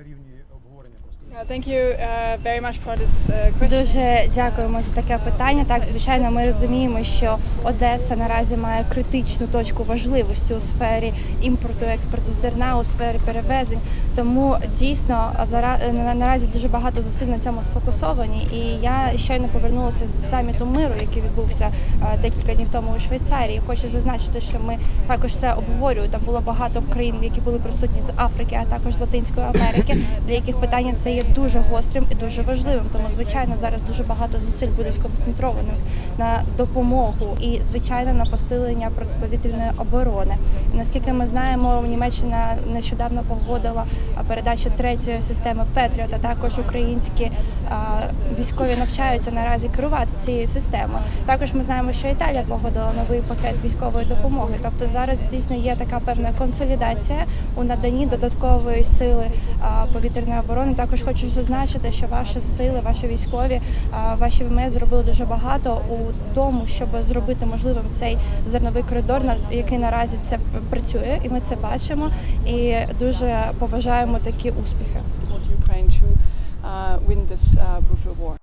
на рівні обговорення просто. Uh, thank you uh, very much for this question. Дуже дякуємо за таке питання. Так, звичайно, ми розуміємо, що Одеса наразі має критичну точку важливості у сфері імпорту, експорту зерна, у сфері перевезень. Тому дійсно зара- наразі дуже багато зусиль на цьому сфокусовані. І я щойно повернулася з саміту миру, який відбувся е, декілька днів тому у Швейцарії. Хочу зазначити, що ми також це обговорюємо. Там було багато країн, які були присутні з Африки, а також з Латинської Америки, для яких питання це є дуже гострим і дуже важливим. Тому, звичайно, зараз дуже багато зусиль буде сконцентрованих на допомогу і, звичайно, на посилення протиповітряної оборони. Наскільки ми знаємо, Німеччина нещодавно погодила передачу третьої системи Петріот, а також українські військові навчаються наразі керувати цією системою. Також ми знаємо, що Італія погодила новий пакет військової допомоги. Тобто зараз дійсно є така певна консолідація у наданні додаткової сили повітряної оборони. Також хочу зазначити, що ваші сили, ваші військові, ваші ВМС зробили дуже багато у тому, щоб зробити можливим цей зерновий коридор, на який наразі це працює, і ми це бачимо. І дуже поважаємо такі успіхи. Ukraine to uh, win this uh, brutal war.